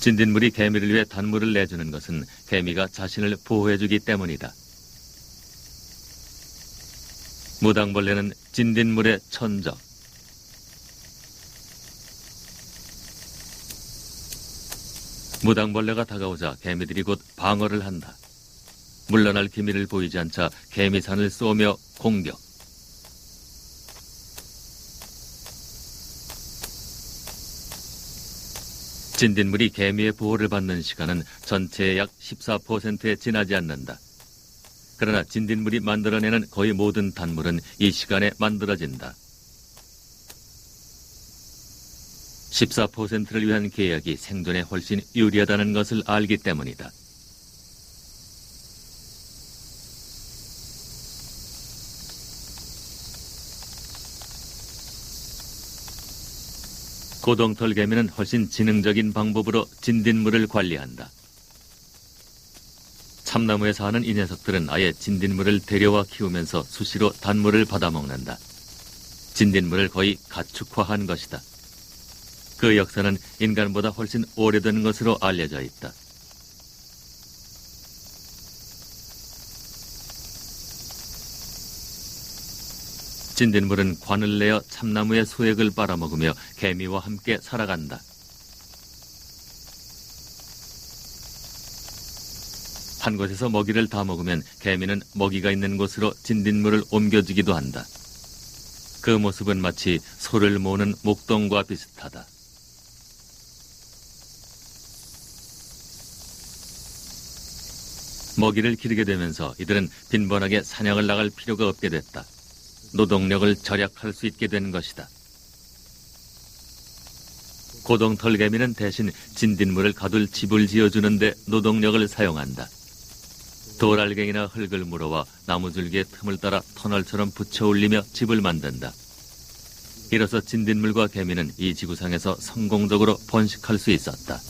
진딧물이 개미를 위해 단물을 내주는 것은 개미가 자신을 보호해주기 때문이다. 무당벌레는 진딧물의 천적. 무당벌레가 다가오자 개미들이 곧 방어를 한다. 물러날 기미를 보이지 않자 개미산을 쏘며 공격. 진딧물이 개미의 보호를 받는 시간은 전체의 약 14%에 지나지 않는다. 그러나 진딧물이 만들어내는 거의 모든 단물은 이 시간에 만들어진다. 14%를 위한 계약이 생존에 훨씬 유리하다는 것을 알기 때문이다. 고동털 개미는 훨씬 지능적인 방법으로 진딧물을 관리한다. 참나무에 사는 이 녀석들은 아예 진딧물을 데려와 키우면서 수시로 단물을 받아먹는다. 진딧물을 거의 가축화한 것이다. 그 역사는 인간보다 훨씬 오래된 것으로 알려져 있다. 진딧물은 관을 내어 참나무의 소액을 빨아먹으며 개미와 함께 살아간다. 한 곳에서 먹이를 다 먹으면 개미는 먹이가 있는 곳으로 진딧물을 옮겨주기도 한다. 그 모습은 마치 소를 모으는 목동과 비슷하다. 먹이를 기르게 되면서 이들은 빈번하게 사냥을 나갈 필요가 없게 됐다. 노동력을 절약할 수 있게 된 것이다. 고동 털개미는 대신 진딧물을 가둘 집을 지어주는데 노동력을 사용한다. 돌알갱이나 흙을 물어와 나무줄기의 틈을 따라 터널처럼 붙여 올리며 집을 만든다. 이로써 진딧물과 개미는 이 지구상에서 성공적으로 번식할 수 있었다.